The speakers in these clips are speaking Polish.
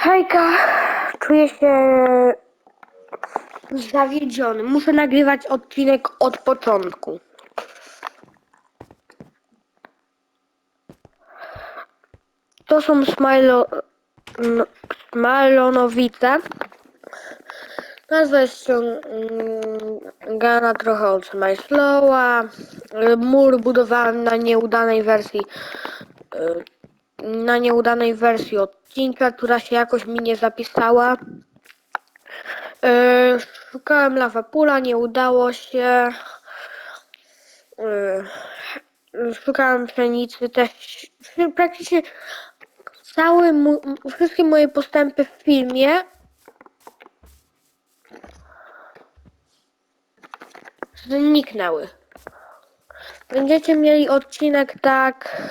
Hejka, czuję się zawiedziony. Muszę nagrywać odcinek od początku. To są Smilo... no, Smilonowice. Nazwa jest ściągana trochę od Smyslowa. Mur budowałem na nieudanej wersji y, na nieudanej wersji odcinka, która się jakoś mi nie zapisała. Yy, szukałem lawapula, nie udało się. Yy, szukałem pszenicy też. Praktycznie cały mój, wszystkie moje postępy w filmie zniknęły. Będziecie mieli odcinek tak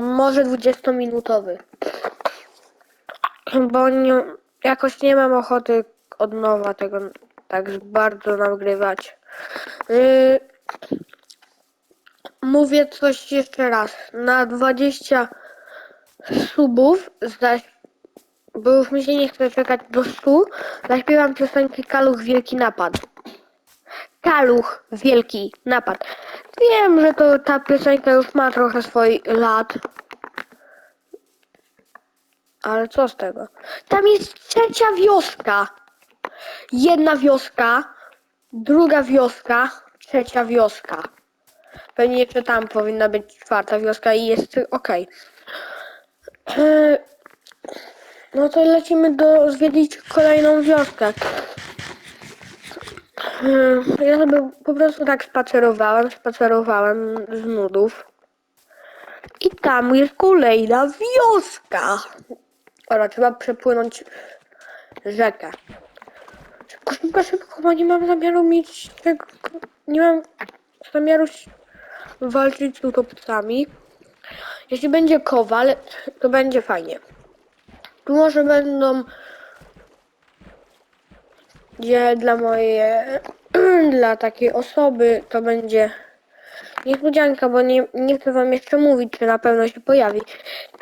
może 20-minutowy. Bo nie, jakoś nie mam ochoty od nowa tego tak bardzo nagrywać. Yy, mówię coś jeszcze raz. Na 20 subów, zaś, bo już mi się nie chce czekać do 100, zaśpiewam piosenkę Kaluch Wielki Napad. Kaluch Wielki Napad. Wiem, że to ta piosenka już ma trochę swoich lat. Ale co z tego? Tam jest trzecia wioska. Jedna wioska, druga wioska, trzecia wioska. Pewnie jeszcze tam powinna być czwarta wioska i jest ok. No to lecimy do zwiedzić kolejną wioskę. Ja sobie po prostu tak spacerowałem, spacerowałem z nudów. I tam jest kolejna wioska. Dobra, trzeba przepłynąć rzekę. Szybko, szybko, szybko, bo nie mam zamiaru mieć tego... Nie mam zamiaru walczyć z utopcami. Jeśli będzie kowal, to będzie fajnie. Tu może będą gdzie dla mojej, dla takiej osoby to będzie niespodzianka, bo nie, nie chcę wam jeszcze mówić, czy na pewno się pojawi.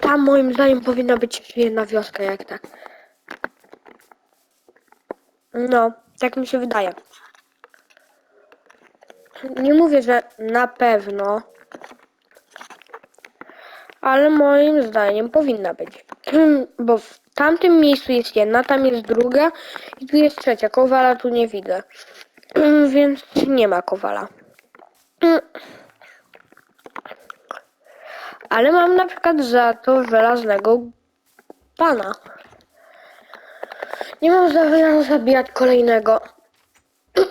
Tam moim zdaniem powinna być jedna wioska, jak tak. No, tak mi się wydaje. Nie mówię, że na pewno, ale moim zdaniem powinna być. Bo w tamtym miejscu jest jedna, tam jest druga i tu jest trzecia. Kowala tu nie widzę. Więc nie ma kowala. Ale mam na przykład za to żelaznego pana. Nie mam zamiaru zabijać kolejnego.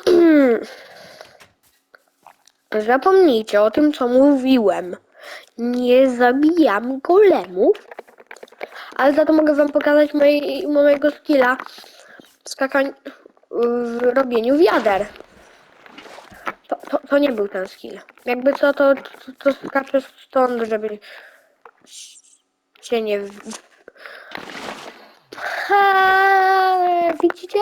Zapomnijcie o tym, co mówiłem. Nie zabijam golemów, ale za to mogę wam pokazać mojej, mojego skilla skakań w robieniu wiader. To, to, to nie był ten skill. Jakby co, to, to, to skaczę stąd, żeby się nie... Ha, widzicie?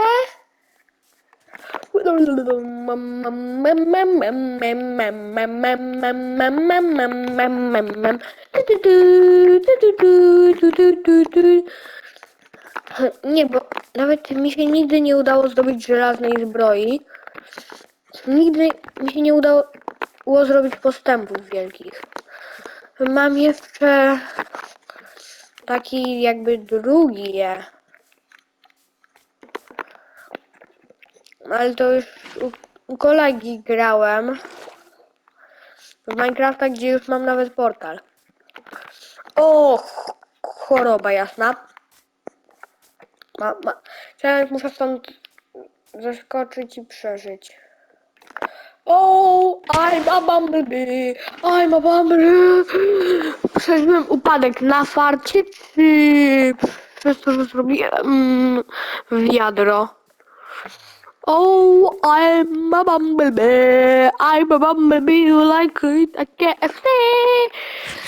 Nie, bo nawet mi się nigdy nie udało zdobyć żelaznej zbroi. Nigdy mi się nie udało zrobić postępów wielkich. Mam jeszcze taki jakby drugi je. Ale to już u, u kolegi grałem. W Minecrafta, gdzie już mam nawet portal. O, ch- choroba jasna. Ma, ma. Chciałem, muszę stąd zaskoczyć i przeżyć. Oh, I'm a bumblebee, I'm a bumblebee. Przeżyłem upadek na farcie, czy przez to, że zrobiłem mm, wiadro? Oh, I'm a bumblebee, I'm a bumblebee who like it a KFC.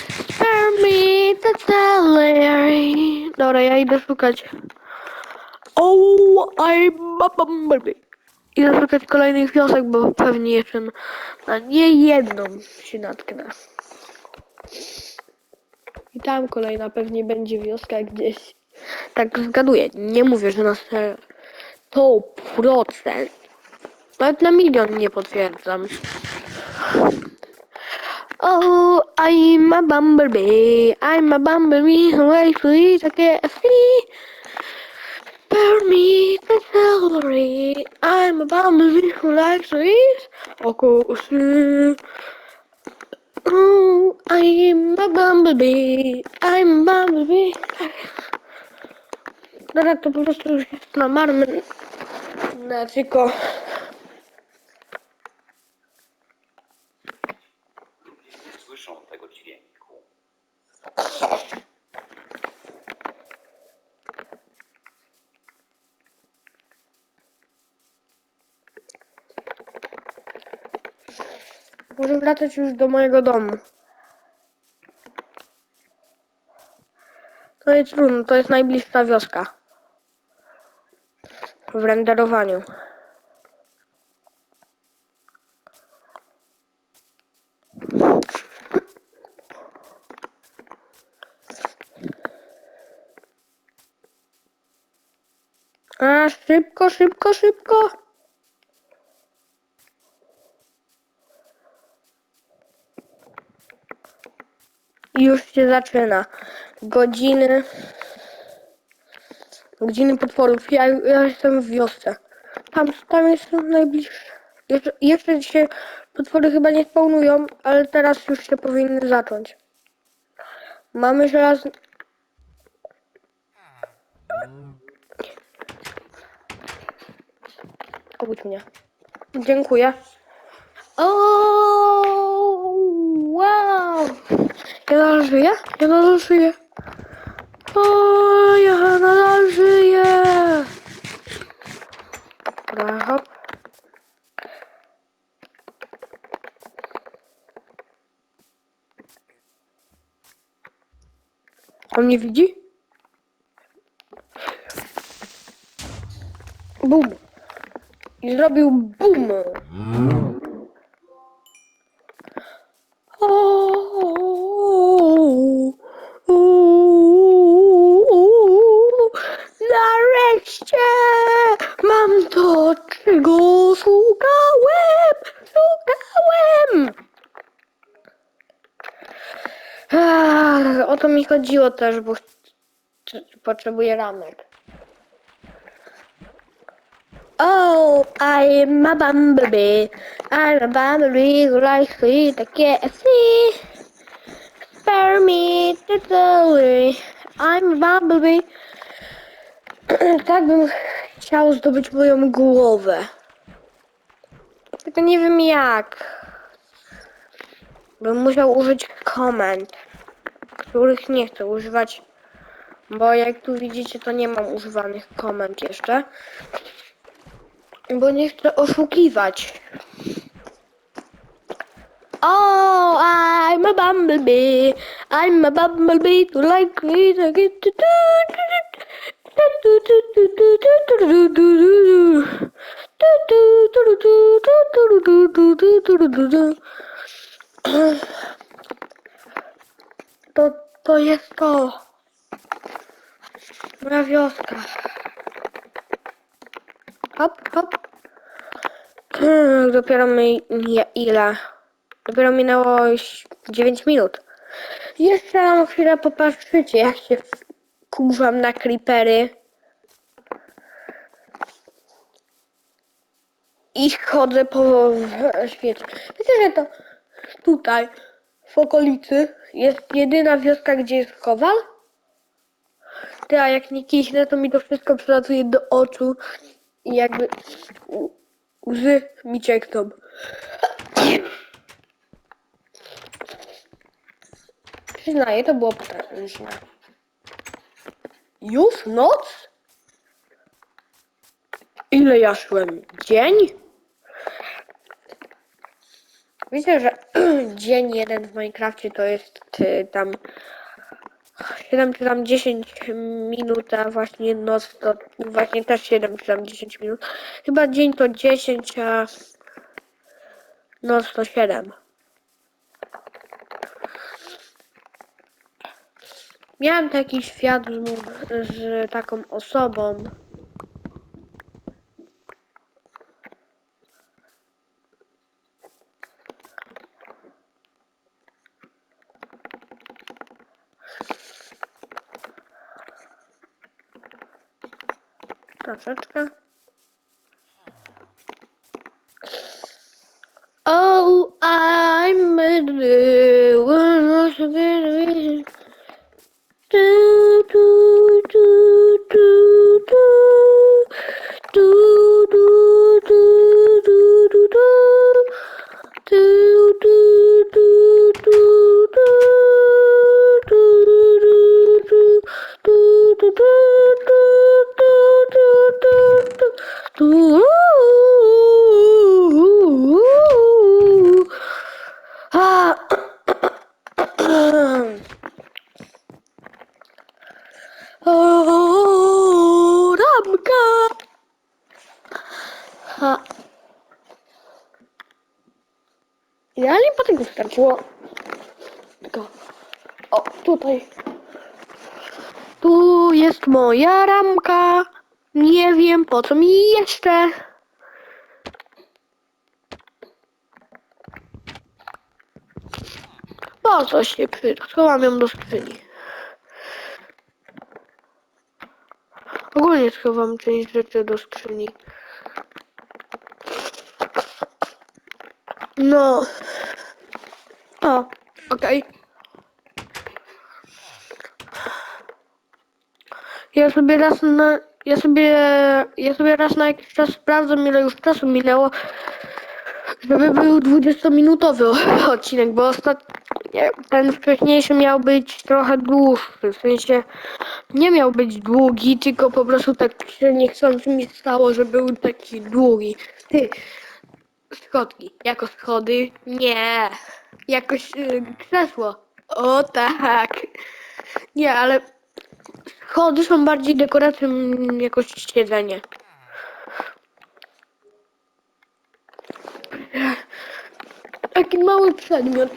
Spare me the celery. Dobra, ja idę szukać. Oh, I'm a bumblebee. Idę szukać kolejnych wiosek, bo pewnie jeszcze na nie jedną się natknę. I tam kolejna pewnie będzie wioska gdzieś. Tak zgaduję. Nie mówię, że na 100%. Nawet na milion nie potwierdzam. Oh, I'm a bumblebee. I'm a bumblebee who likes to eat a KFC. Spare me the celery. I'm a bumblebee who likes to eat a KFC. Oh, I'm a bumblebee. I'm a bumblebee. Dobra, to po prostu już jest na marny. No, tylko... nie słyszą tego dźwięku. Muszę wracać już do mojego domu. To jest trudno, to jest najbliższa wioska. W renderowaniu. A, szybko, szybko, szybko. I już się zaczyna. Godziny. Godziny potworów. Ja, ja jestem w wiosce. Tam, tam jestem najbliższy. Jeszcze, jeszcze się potwory chyba nie spawnują, ale teraz już się powinny zacząć. Mamy żelazny... Obudź mnie. Dziękuję. O, wow! Ja nadal żyję? Ja nadal żyję. O, ja nadal żyję. Dobra, hop. On mnie widzi? Bum. I zrobił bum. O, o, Nareszcie mam to, czego szukałem, szukałem. Ach, o to mi chodziło też, bo potrzebuję ramek. Oh, I'm a bumblebee. I'm a bumblebee who likes to eat a KFC. Spare me the celery. I'm a bumblebee. tak bym chciał zdobyć moją głowę. Tylko nie wiem jak. Bym musiał użyć komend, których nie chcę używać. Bo jak tu widzicie, to nie mam używanych komend jeszcze. Bo nie chcę oszukiwać. Oh, I'm a bumblebee. I'm a bumblebee to like it. I get to do. To, to jest to. Moja wioska. Hop, hop. Hmm, dopiero mi ile? Dopiero minęło ś- 9 minut. Jeszcze mam chwilę popatrzycie, jak się kurzam na creepery. I chodzę po świecie. Wiecie, że to tutaj, w okolicy, jest jedyna wioska, gdzie jest kowal? Ty, a jak nie kiśnę, to mi to wszystko przelatuje do oczu i jakby łzy mi ciekną. Przyznaję, to było potężne. Już noc? Ile ja szłem? Dzień? Widzę, że dzień jeden w Minecrafcie to jest y, tam 7 czy tam 10 minut, a właśnie noc to właśnie też 7 czy tam 10 minut. Chyba dzień to 10, a noc to 7. Miałem taki świat z, z taką osobą. Troszeczkę. Oh, I'm a po co mi jeszcze. Po co się przyda? Schowam ją do skrzyni. Ogólnie schowam część rzeczy do skrzyni. No. O, okej. Ja sobie raz na... Ja sobie... Ja sobie raz na jakiś czas sprawdzam, ile już czasu minęło, żeby był 20-minutowy odcinek, bo ostatnio ten wcześniejszy miał być trochę dłuższy, w sensie nie miał być długi, tylko po prostu tak się niechcący mi stało, że był taki długi. Ty, schodki, jako schody? Nie, jakoś y, krzesło. O tak. Nie, ale schody są bardziej dekoracją jakoś siedzenie. Taki mały przedmiot.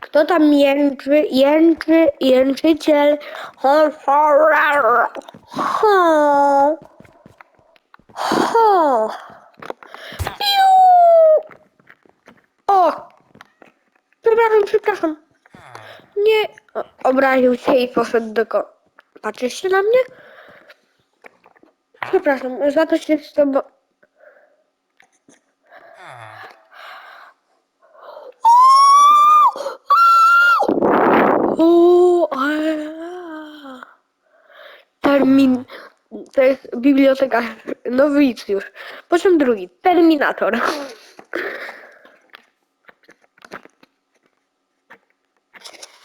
Kto tam jęczy? Jęczy, jęczyciel. Ho, ho, ra. Ho. Ho. Piu. O! Przepraszam, przepraszam. Nie. Obraził się i poszedł do ko... Patrzysz się na mnie? Przepraszam, za to się z tobą... Termin. To jest biblioteka nowicjusz. Po czym drugi? Terminator.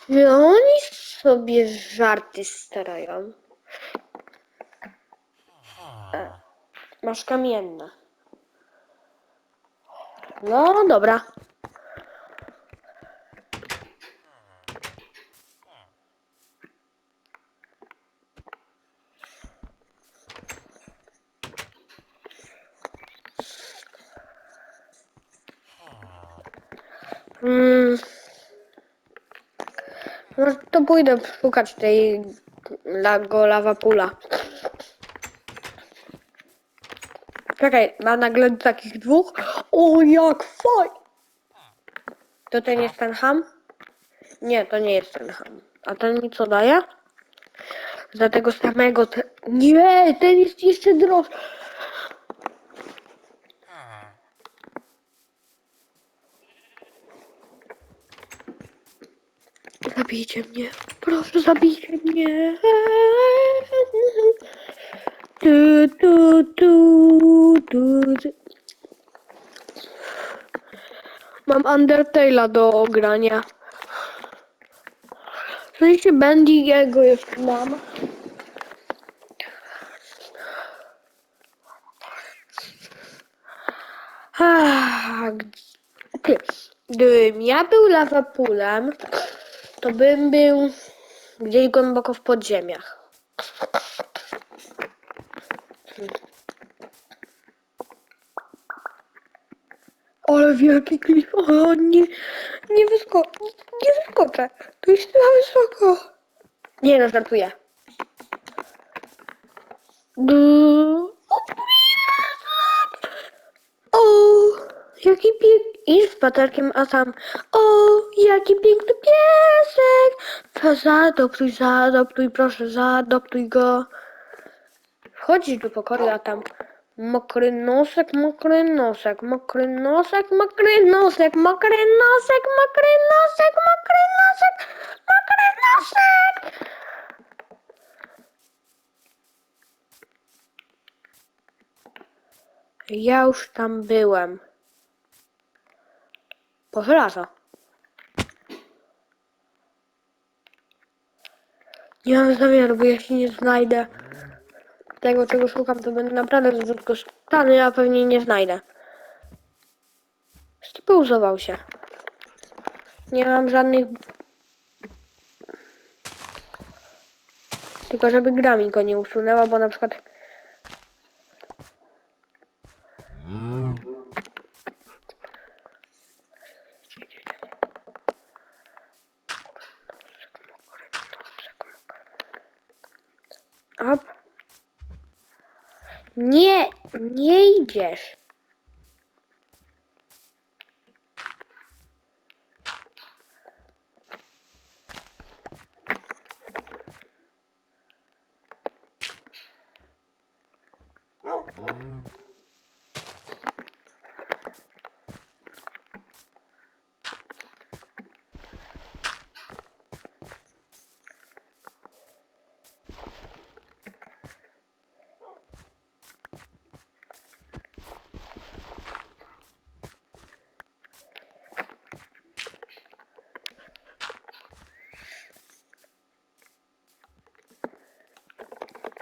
Czy oni sobie żarty starają? E, Masz kamienne. No dobra. Mm. No to pójdę szukać tej lago lava pula. Czekaj, ma nagle takich dwóch. O, jak faj! To ten jest ten ham? Nie, to nie jest ten ham. A ten mi co daje? Za tego samego. Nie, ten jest jeszcze droższy. Zabijcie mnie. Proszę, zabijcie mnie. Du, du, du, du. Mam Undertale'a do ogrania. No Oczywiście Bendiego jeszcze mam. Ach, gdybym ja był lawapulem, to bym był gdzieś głęboko w podziemiach. Ale wielki klif. O, nie, nie wyskoczę. Nie wyskoczę. To jest za wysoko. Nie no, żartuję. Du- O, jaki paterkiem, a tam. O, jaki piękny piesek. To Zaadoptuj, zaadoptuj, proszę, zaadoptuj go. Wchodzisz do pokoju, a tam mokry nosek, mokry nosek, mokry nosek, mokry nosek, mokry nosek, mokry nosek, mokry nosek, mokry nosek. Ja już tam byłem. Po żelazo. Nie mam zamiaru, bo jeśli nie znajdę tego, czego szukam, to będę naprawdę zrzutkostany, a pewnie nie znajdę. Spauzował się. Nie mam żadnych... Tylko żeby gra mi go nie usunęła, bo na przykład... Nie, nie idziesz.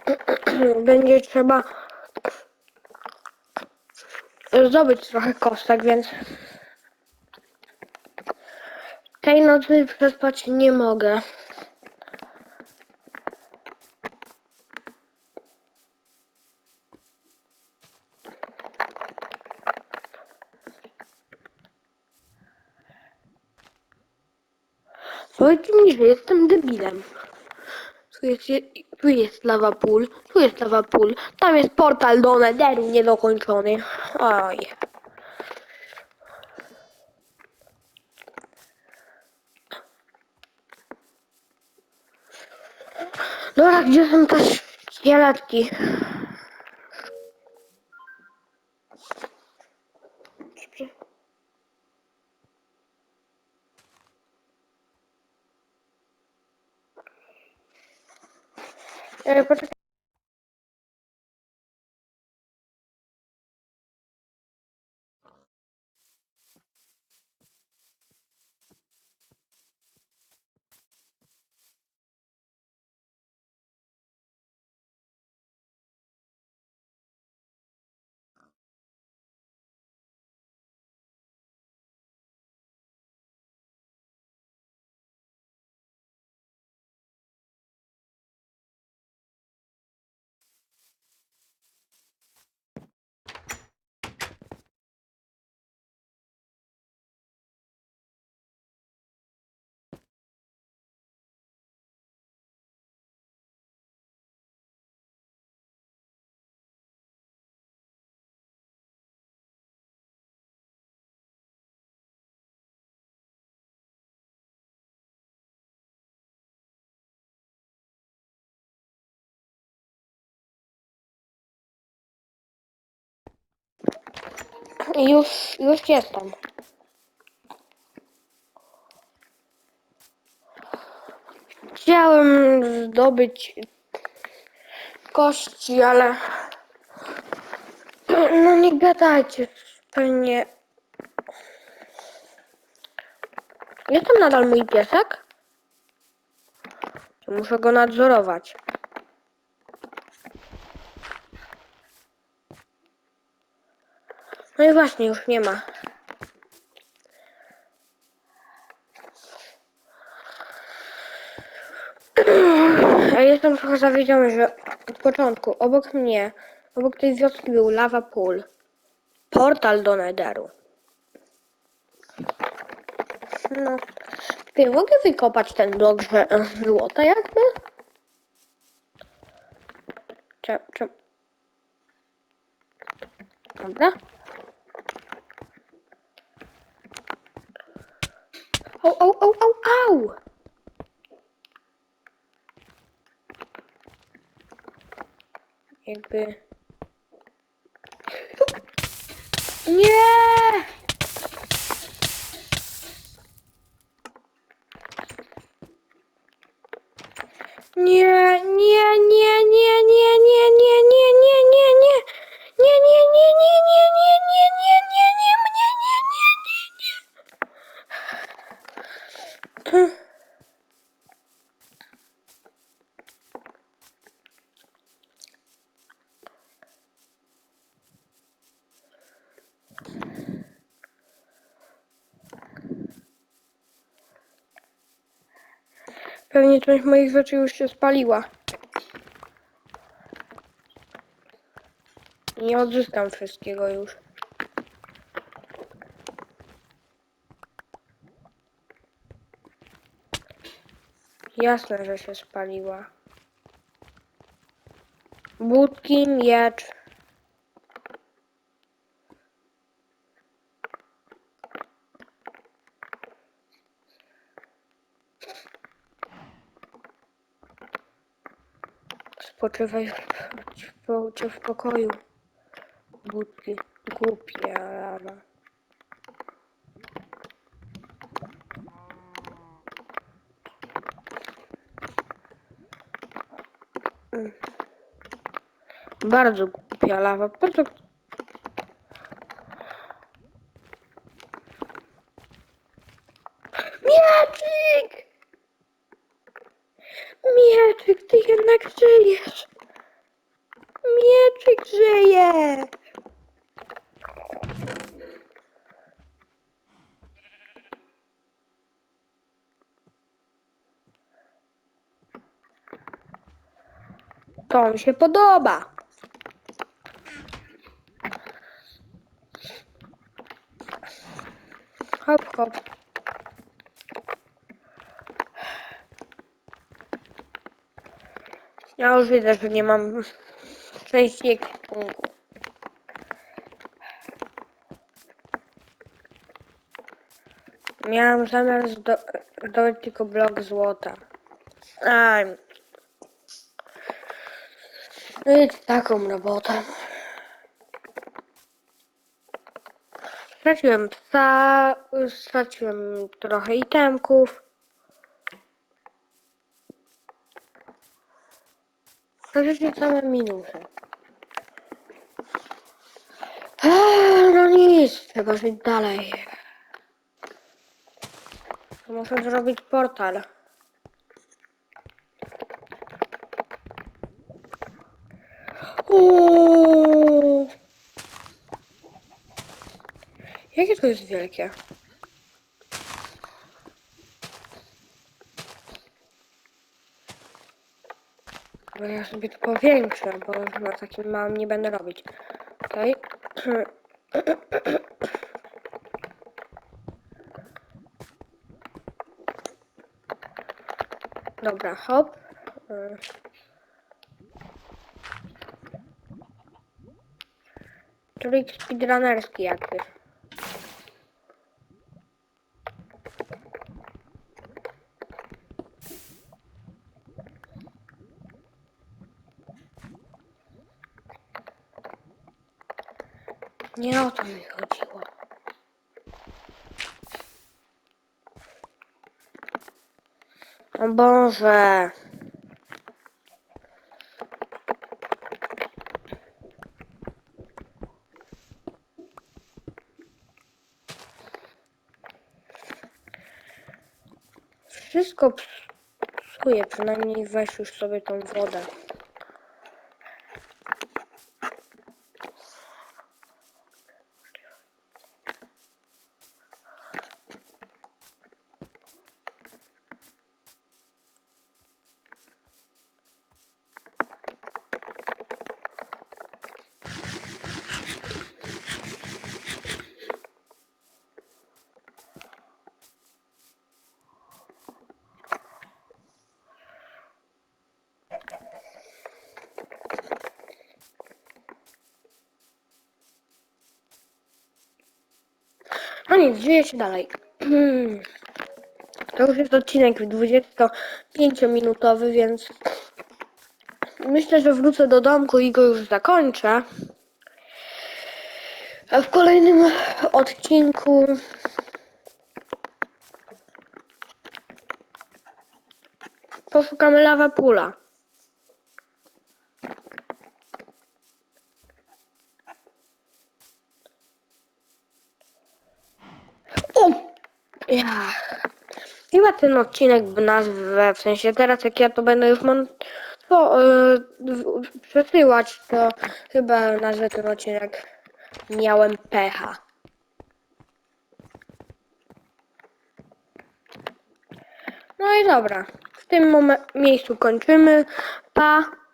Będzie trzeba zdobyć trochę kostek, więc tej nocy przespać nie mogę. Powiedz mi, że jestem debilem. Tu jest, tu jest lava pool, tu jest lava pool, tam jest portal do Netheru niedokończony. Oj. Dobra, gdzie są te szkieletki? E, poczekaj. Już, już jestem. Chciałem zdobyć kości, ale no nie gadajcie, pewnie. Jest tam nadal mój piesek? Muszę go nadzorować. No i właśnie, już nie ma. Ja jestem trochę zawiedziony, że od początku obok mnie, obok tej wioski był lava pool. Portal do Netheru. No. Ty, mogę wykopać ten blok że, złota jakby? Czy, czy... Dobra. oh, oh, oh, oh, oh! Yeah. Część moich rzeczy już się spaliła. Nie odzyskam wszystkiego już. Jasne, że się spaliła. Budki, miecz. Spoczywaj w, w, pokoju. Budki. Głupia rana. Mm. Bardzo głupia lawa. Bardzo... Mieczyk! Mieczyk, ty jednak żyjesz. Mieczyk żyje. To mi się podoba. Hop, hop. Ja już widzę, że nie mam części ekwipunku. Miałam zamiar zdo zdobyć tylko blok złota. Aj. No i taką robotę. Straciłem psa, straciłem trochę itemków. Praktycznie same minusy. Eee, No nic, trzeba żyć dalej. Muszę zrobić portal. Uuu. Jakie to jest wielkie? Bo ja sobie to powiększę, bo na takim małym nie będę robić. Okej. Dobra, hop. Trik speedrunnerski jakby. Nie o to mi chodziło. O Boże. Wszystko psuje, przynajmniej weź już sobie tą wodę. Się dalej. To już jest odcinek 25-minutowy, więc myślę, że wrócę do domku i go już zakończę. A w kolejnym odcinku poszukamy lawa pula. Ja. Chyba ten odcinek w nazwę, w sensie teraz jak ja to będę już mon... to, yy, przesyłać, to chyba nazwę ten odcinek Miałem pecha. No i dobra, w tym miejscu kończymy. Pa!